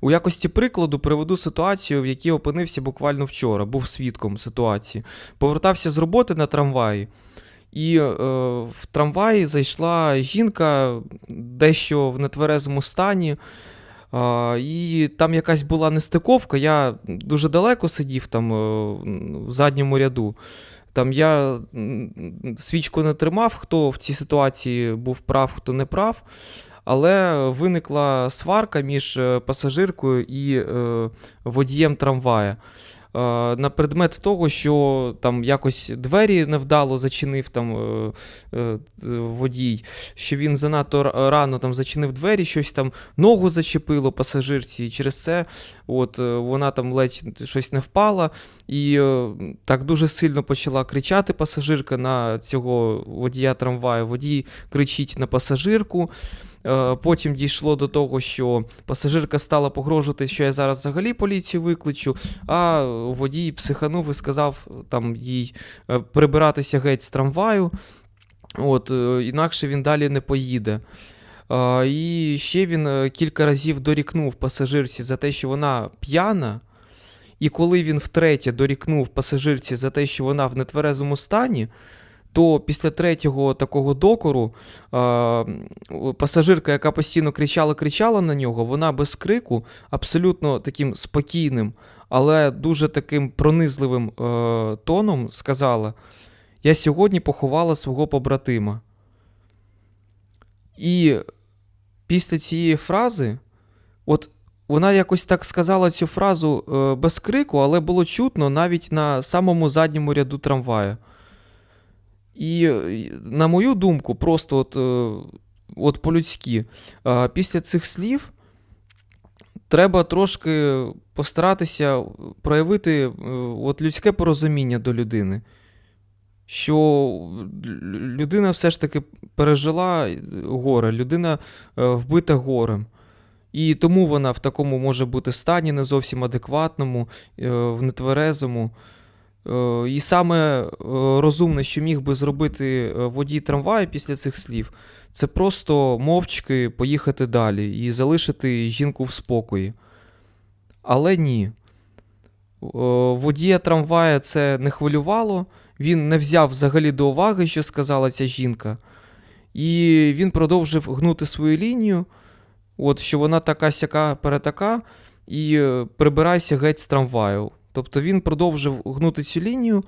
У якості прикладу приведу ситуацію, в якій опинився буквально вчора, був свідком ситуації. Повертався з роботи на трамваї, і е, в трамваї зайшла жінка дещо в нетверезому стані. А, і там якась була нестиковка. Я дуже далеко сидів там е, в задньому ряду. Там я свічку не тримав, хто в цій ситуації був прав, хто не прав. Але виникла сварка між е, пасажиркою і е, водієм трамвая. Е, на предмет того, що там якось двері невдало зачинив там водій, що він занадто рано там зачинив двері, щось там ногу зачепило пасажирці, і через це от, вона там ледь щось не впала, і так дуже сильно почала кричати пасажирка на цього водія трамваю. Водій кричить на пасажирку. Е, Потім дійшло до того, що пасажирка стала погрожувати, що я зараз взагалі поліцію викличу, а водій психанув і сказав там їй е, прибиратися геть з трамваю. От, е, інакше він далі не поїде. І ще він кілька разів дорікнув пасажирці за те, що вона п'яна. І коли він втретє дорікнув пасажирці за те, що вона в нетверезому стані, то після третього такого докору пасажирка, яка постійно кричала, кричала на нього, вона без крику, абсолютно таким спокійним, але дуже таким пронизливим е, тоном сказала: Я сьогодні поховала свого побратима. І після цієї фрази, от вона якось так сказала цю фразу е, без крику, але було чутно навіть на самому задньому ряду трамвая. І, е, на мою думку, просто от, е, от по-людськи, е, після цих слів треба трошки постаратися проявити от людське порозуміння до людини. Що людина все ж таки пережила горе, людина е, вбита горем. І тому вона в такому може бути стані не зовсім адекватному, е, в нетверезому. Е, І саме е, розумне, що міг би зробити е, водій трамваю після цих слів, це просто мовчки поїхати далі і залишити жінку в спокої. Але ні. Водія трамвая це не хвилювало, він не взяв взагалі до уваги, що сказала ця жінка. І він продовжив гнути свою лінію, от що вона така сяка перетака, і прибирайся геть з трамваю. Тобто він продовжив гнути цю лінію,